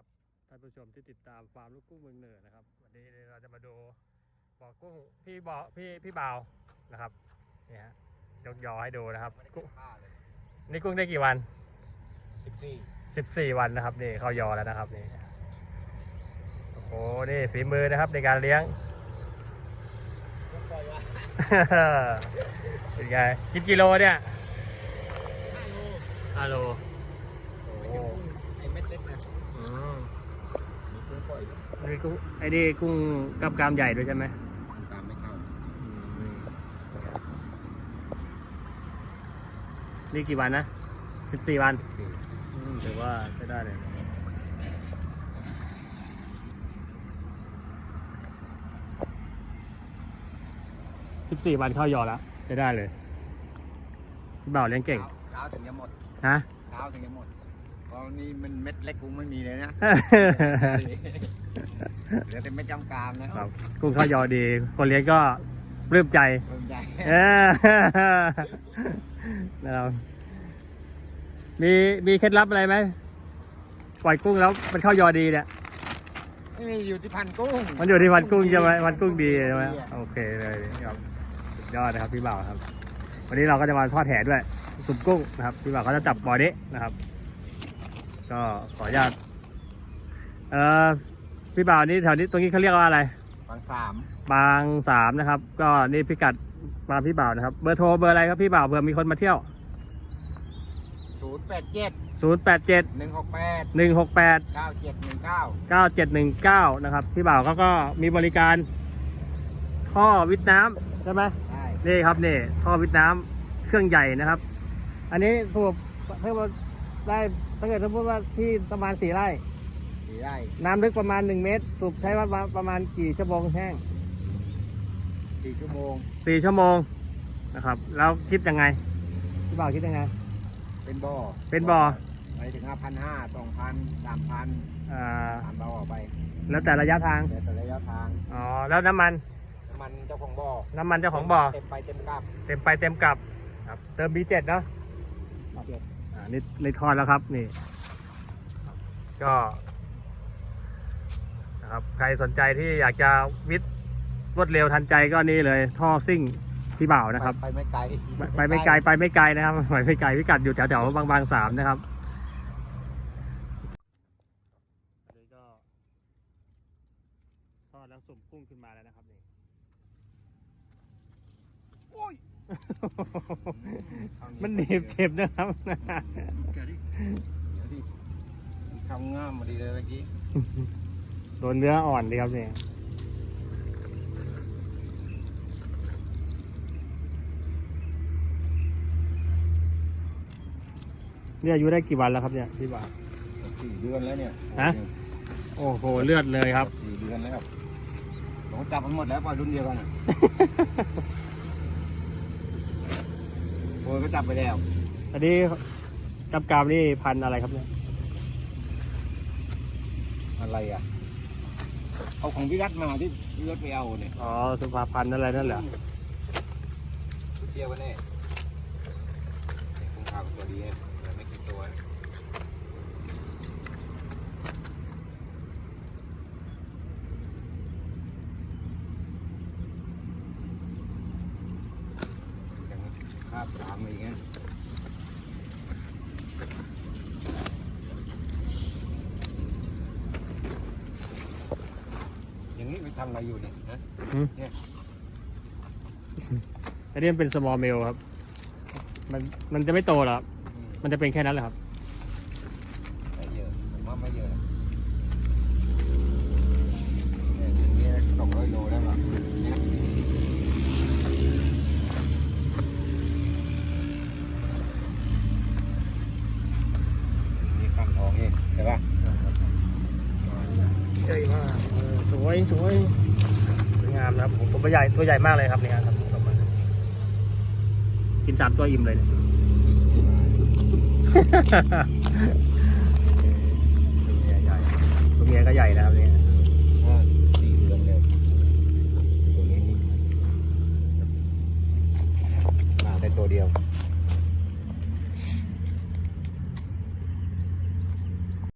ครับท่านผู้ชมที่ติดตามฟาร์มลูกกุ้งเมืองเหนือนะครับ วันนี้เราจะมาดูบ่อกุ้งพี่บ่อพี่พี่บ่าวนะครับเนี่ยฮะยกยอให้ดูนะครับกุ้งนี่กุ้งได้กี่วันสิบสี่สิบสี่วันนะครับนี่เข้ายอแล้วนะครับนี่โอ้โหนี่ฝีมือนะครับในการเลี้ยงปล่อยว่าเป็นไงกินกิโลเนี่ยห้าโลฮัลโหลโอ้ไอ้ เม็ดเล็กนะอืมมีกุ้งปล่อยด้วยอันนี้กุ้งไอ้นี่กุ้งกล้ามกรามใหญ่ด้วยใช่ไหมตามไม่เข้านี่กี่วันนะสิบสี่วันสี่อืมถือว่าใช้ได้เลยสิบสี่วันเข้ายอแล้วใช้ได้เลยพี่บ่าวเลี้ยงเก่งเช้าเช้าถึงจะหมดฮะ เช้าถึงจะหมด เพราะนี่มันเม็ดเล็กกุ้งไม่มีเลยนะ เหลือแต่เม็ดจำกรามนะครับกุ้งข้าวยอดี คนเลี้ยงก็ปลื้มใจเพิ่มใจเออนะครับมีมีเคล็ดลับอะไรไหมปล่อยกุ้งแล้วมันเข้ายอดีเนี่ยไม่มีอยู่ที่พันกุ้งมันอยู่ที่วันกุ้งใช่ไหมวันกุ้งดีใช่ไหมดีอะโอเคเลยครับสุดยอดนะครับพี่บ่าวครับ วันนี้เราก็จะมาทอดแหด้วยสุปกุ้งนะครับพี่บ่าวเขาจะจับบ่อนี้นะครับ ก็ขออนุญาตเอ่อพี่บ่าวนี่แถวนี้ตรงนี้เขาเรียกว่าอะไร บางสามบางสามนะครับ ก็นี่พิกัดมาพี่บ่าวนะครับ เบอร์โทรเบอร์อะไรครับพี่บ่าวเผื่อมีคนมาเที่ยว ศูนย์แปดเจ็ด0 8 7 หนึ่งหกแปด1 6 8 เก้าเจ็ดหนึ่งเก้า9 7 1 9 นะครับ พี่บ่าวเขาก็มีบริการท่อวิทย์น้ำใช่ไหม ใช่นี่ครับนี่ท่อวิทย์น้ำเครื่องใหญ่นะครับ อันนี้สูบถ้าว่าได้ ถ้าเกิดสมมติว่าที่ประมาณสี่ไร่ สี่ไร่น้ำลึกประมาณ1เมตร สูบใช้ว่าประมาณกี่ชั่วโมงแห้งสี่ชั่วโมงสี่ชั่วโมงนะครับ แล้วคิดยังไงพี่บ่าวคิดยังไง เป็นบ่อเป็นบ่อ ไปถึงห้าพันห้าสองพันสามพันอ่าตามเราออกไปแล้วแต่ระยะทาง แต่แต่ระยะทางอ๋อ แล้วน้ำมัน น้ำมันเจ้าของบ่อน้ำมันเจ้าของบ่อ เต็มไปเต็มกลับ เต็มไปเต็มกลับ ครับ เติม B7 เนาะ เจ็ดอ่า นี่ในทอนแล้วครับนี่ ก็นะครับใครสนใจที่อยากจะวิทย์รวดเร็วทันใจก็นี่เลยท่อซิ่งพี่บ่าวนะครับ ไปไม่ไกลไปไปไม่ไกลไปไม่ไกลนะครับไปไม่ไกลพิกัดอยู่แถวแถวๆบางบางสามนะครับอันนี้ก็ทอดแล้วสุ่มกุ้งขึ้นมาแล้วนะครับนี่โอ้ย มันหนีบเจ็บนะครับเดี๋ยวดิเดี๋ยวดิคำง่ามมาดีเลยเมื่อกี้โดนเนื้ออ่อนดีครับเนี่ยเนี่ยอายุได้กี่วันแล้วครับเนี่ยพี่บ่าวสี่เดือนแล้วเนี่ยฮะโอ้โหเลือดเลยครับสี่เดือนแล้วผมจับมันหมดแล้วปล่อยรุ่นเดียวกันอะโอ้ ยก็จับไปแล้ว อันนี้กับกามนี่พันธุ์อะไรครับเนี่ย อะไรอะ เอาของพี่รัฐมาที่พี่รัฐไปเอาเนี่ยอ๋อสุภาพันธ์อะไรนั่นเหรอเที่ยวกันแน่ผมพาไปตัวดีเนี่ยไม่กินตัวนะยังคาบตามมาอีกนะอย่างนี้ไปทำอะไรอยู่เนี่ยฮะอันนี้มันเป็น small male ครับ มันมันจะไม่โตหรอกครับอืมมันจะเป็นแค่นั้นแหละครับ ช่มากสวยสวยสวยงามนะครับผมตัวใหญ่ตัวใหญ่มากเลยครับเนี่ยครับกินสามตัวอิ่มเลยเนี่ยตัวเมียใหญ่ตัวเมียก็ใหญ่นะครับเนี่ยตัวเดียว